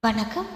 வணக்கம்.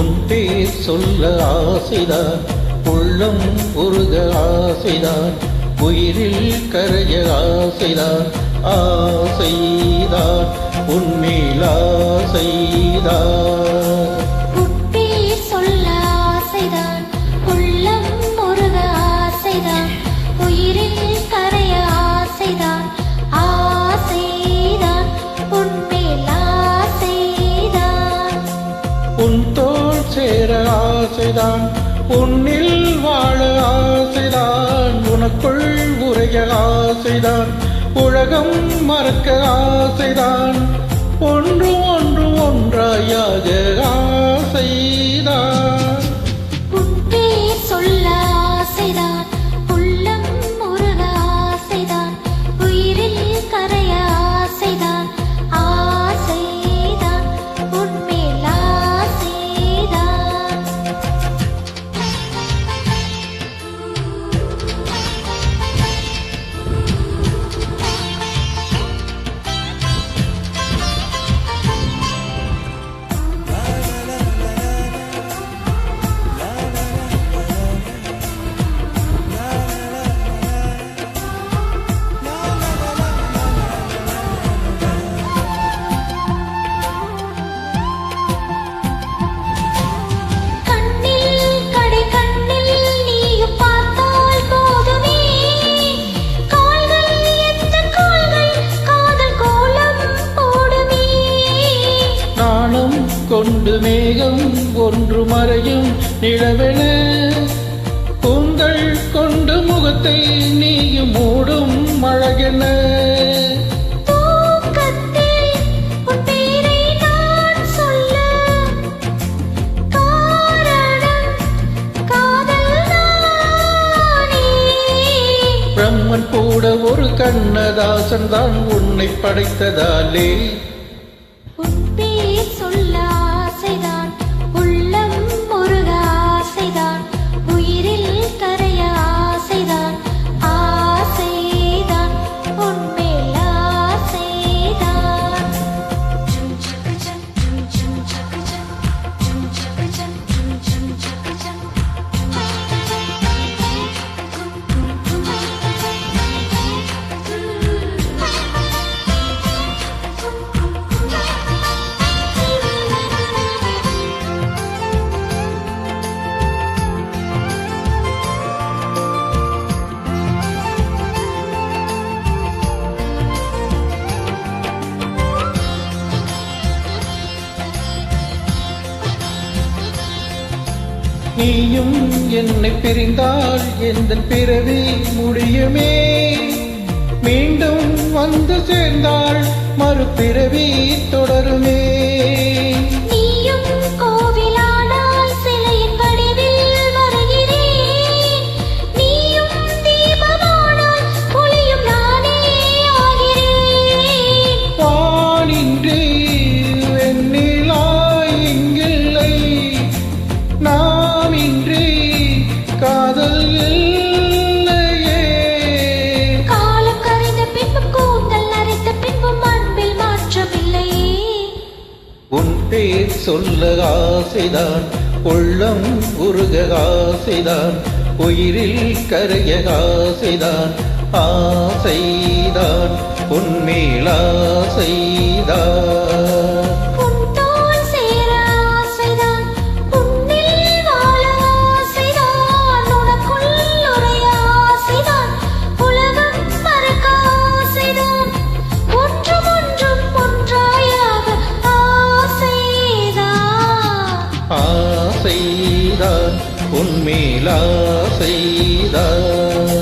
உன் பேர் சொல்ல ஆசைதான் உள்ளம் உருக ஆசைதான் உயிரில் கரைய ஆசைதான் ஆசைதான் உன்மேல் ஆசைதான் உள்ளம் முருக ஆசைதான் உயிரில் ஆசைதான். உன்னில் வாழ ஆசைதான். உனக்குள் உரைய ஆசைதான். உலகம் மறக்க ஆசைதான். ஒன்று ஒன்று ஒன்றாயாக ஆசைதான். கொண்டு மேகம் ஒன்று மறையும் நிலவென. கூந்தல் கொண்டு முகத்தை நீயும் மூடும் அழகென. பிரம்மன் கூட ஒரு கண்ணதாசன் தான் உன்னை படைத்ததாலே. உன் பேர் சொல்ல நீயும் என்னை பிரிந்தால் எந்த பிறவி முடியுமே. மீண்டும் வந்து சேர்ந்தால் மறுபிறவி தொடருமே. பேர் சொல்ல ஆசைதான் உள்ளம் உருக ஆசைதான் உயிரில் கரைய ஆசைதான் ஆசைதான் உன்மேல் உன்மேலா செய்தார்